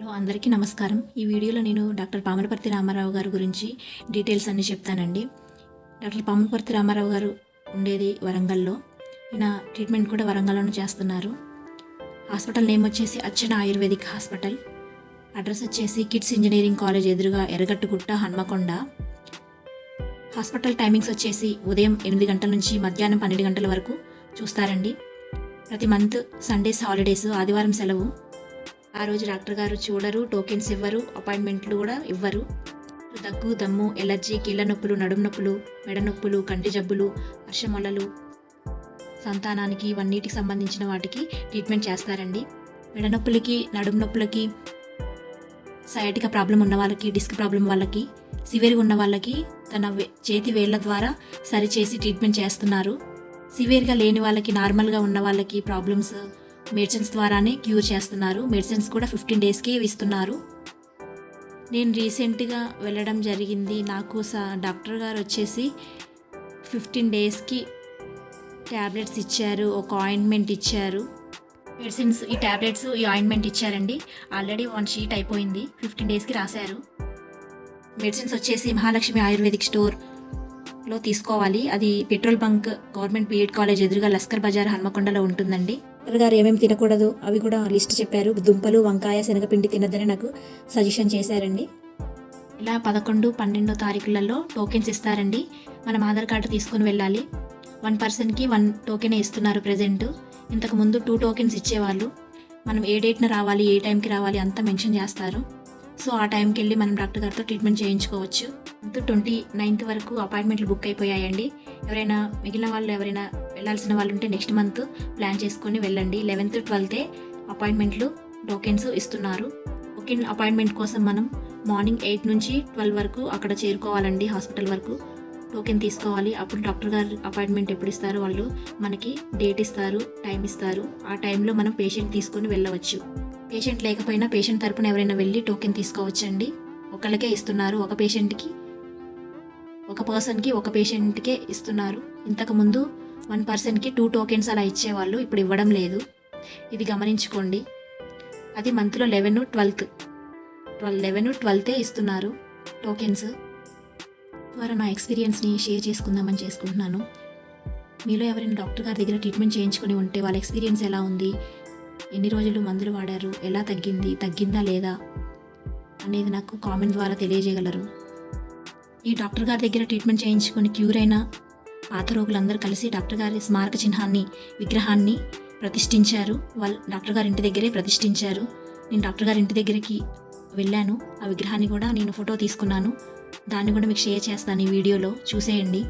Hello అందరికీ నమస్కారం. ఈ వీడియోలో నేను డాక్టర్ పామరపర్తి రామారావు గారి గురించి డీటెయిల్స్ అన్నీ చెప్తానండి. డాక్టర్ పామరపర్తి రామారావు గారు ఉండేది వరంగల్లో. ఈయన ట్రీట్మెంట్ కూడా వరంగల్లోనే చేస్తున్నారు. హాస్పిటల్ నేమ్ వచ్చేసి అర్చన ఆయుర్వేదిక్ హాస్పిటల్. అడ్రస్ వచ్చేసి కిడ్స్ ఇంజనీరింగ్ కాలేజ్ ఎదురుగా ఎర్రగట్టుగుట్ట హన్మకొండ. హాస్పిటల్ టైమింగ్స్ వచ్చేసి ఉదయం ఎనిమిది గంటల నుంచి మధ్యాహ్నం పన్నెండు గంటల వరకు చూస్తారండి. ప్రతి మంత్ సండేస్ హాలిడేస్ ఆదివారం సెలవు. ఆ రోజు డాక్టర్ గారు చూడరు టోకెన్స్ ఇవ్వరు అపాయింట్మెంట్లు కూడా ఇవ్వరు. దగ్గు దమ్ము ఎలర్జీ కీళ్ళ నొప్పులు నడుము నొప్పులు మెడ నొప్పులు కంటి జబ్బులు వర్షమొలలు సంతానానికి ఇవన్నిటికి సంబంధించిన వాటికి ట్రీట్మెంట్ చేస్తారండి. మెడ నొప్పులకి నడుము నొప్పులకి సయాటిక ప్రాబ్లం ఉన్న వాళ్ళకి డిస్క్ ప్రాబ్లం వాళ్ళకి సివియర్గా ఉన్న వాళ్ళకి తన చేతి వేళ్ళ ద్వారా సరిచేసి ట్రీట్మెంట్ చేస్తున్నారు. సివియర్గా లేని వాళ్ళకి నార్మల్గా ఉన్న వాళ్ళకి ప్రాబ్లమ్స్ మెడిసిన్స్ ద్వారానే క్యూర్ చేస్తున్నారు. మెడిసిన్స్ కూడా ఫిఫ్టీన్ డేస్కే ఇస్తున్నారు. నేను రీసెంట్గా వెళ్ళడం జరిగింది. నాకు స డాక్టర్ గారు వచ్చేసి ఫిఫ్టీన్ డేస్కి ట్యాబ్లెట్స్ ఇచ్చారు. ఒక ఆయింట్మెంట్ ఇచ్చారు. మెడిసిన్స్ ఈ ట్యాబ్లెట్స్ ఈ ఆయింట్మెంట్ ఇచ్చారండి. ఆల్రెడీ వన్ షీట్ అయిపోయింది. ఫిఫ్టీన్ డేస్కి రాశారు. మెడిసిన్స్ వచ్చేసి మహాలక్ష్మి ఆయుర్వేదిక్ స్టోర్లో తీసుకోవాలి. అది petrol bunk government BEd college ఎదురుగా లస్కర్ బజార్ హన్మకొండలో ఉంటుందండి. డాక్టర్ గారు ఏమేమి తినకూడదు అవి కూడా లిస్ట్ చెప్పారు. దుంపలు వంకాయ శనగపిండి తినద్దని నాకు సజెషన్ చేశారండి. ఇలా పదకొండు పన్నెండో తారీఖులలో టోకెన్స్ ఇస్తారండి. మనం ఆధార్ కార్డు తీసుకుని వెళ్ళాలి. వన్ పర్సన్కి వన్ టోకెన్ ఇస్తున్నారు ప్రజెంట్. ఇంతకు ముందు టూ టోకెన్స్ ఇచ్చేవాళ్ళు. మనం ఏ డేట్న రావాలి ఏ టైంకి రావాలి అంతా మెన్షన్ చేస్తారు. సో ఆ టైంకి వెళ్ళి మనం డాక్టర్ గారితో ట్రీట్మెంట్ చేయించుకోవచ్చు. ట్వంటీ నైన్త్ వరకు అపాయింట్మెంట్లు బుక్ అయిపోయాయండి. ఎవరైనా మిగిలిన వాళ్ళు ఎవరైనా వెళ్ళాల్సిన వాళ్ళు ఉంటే నెక్స్ట్ మంత్ ప్లాన్ చేసుకొని వెళ్ళండి. లెవెన్త్ ట్వెల్తే అపాయింట్మెంట్లు టోకెన్స్ ఇస్తున్నారు. ఓకే అపాయింట్మెంట్ కోసం మనం మార్నింగ్ ఎయిట్ నుంచి ట్వెల్వ్ వరకు అక్కడ చేరుకోవాలండి హాస్పిటల్ వరకు. టోకెన్ తీసుకోవాలి. అప్పుడు డాక్టర్ గారు అపాయింట్మెంట్ ఎప్పుడు ఇస్తారు? వాళ్ళు మనకి డేట్ ఇస్తారు టైం ఇస్తారు. ఆ టైంలో మనం పేషెంట్ తీసుకొని వెళ్ళవచ్చు. పేషెంట్ లేకపోయినా పేషెంట్ తరపున ఎవరైనా వెళ్ళి టోకెన్ తీసుకోవచ్చండి. ఒకళ్ళకే ఇస్తున్నారు ఒక పేషెంట్కి ఒక పర్సన్కి ఒక పేషెంట్కే ఇస్తున్నారు. ఇంతకుముందు వన్ పర్సన్కి టూ టోకెన్స్ అలా ఇచ్చేవాళ్ళు ఇప్పుడు ఇవ్వడం లేదు. ఇది గమనించుకోండి. అది మంత్లో లెవెన్ ట్వెల్త్. ట్వెల్వ్ లెవెన్ ట్వెల్తే ఇస్తున్నారు టోకెన్స్. ద్వారా నా ఎక్స్పీరియన్స్ని షేర్ చేసుకుందామని చేసుకుంటున్నాను. మీలో ఎవరైనా డాక్టర్ గారి దగ్గర ట్రీట్మెంట్ చేయించుకొని ఉంటే వాళ్ళ ఎక్స్పీరియన్స్ ఎలా ఉంది? ఎన్ని రోజులు మందులు వాడారు? ఎలా తగ్గింది? తగ్గిందా లేదా? అనేది నాకు కామెంట్ ద్వారా తెలియజేయగలరు. ఈ డాక్టర్ గారి దగ్గర ట్రీట్మెంట్ చేయించుకొని క్యూర్ అయినా పాత రోగులందరూ కలిసి డాక్టర్ గారి స్మారక చిహ్నాన్ని విగ్రహాన్ని ప్రతిష్ఠించారు. వాళ్ళు డాక్టర్ గారి ఇంటి దగ్గరే ప్రతిష్ఠించారు. నేను డాక్టర్ గారి ఇంటి దగ్గరికి వెళ్ళాను. ఆ విగ్రహాన్ని కూడా నేను ఫోటో తీసుకున్నాను. దాన్ని కూడా మీకు షేర్ చేస్తాను ఈ వీడియోలో. చూసేయండి.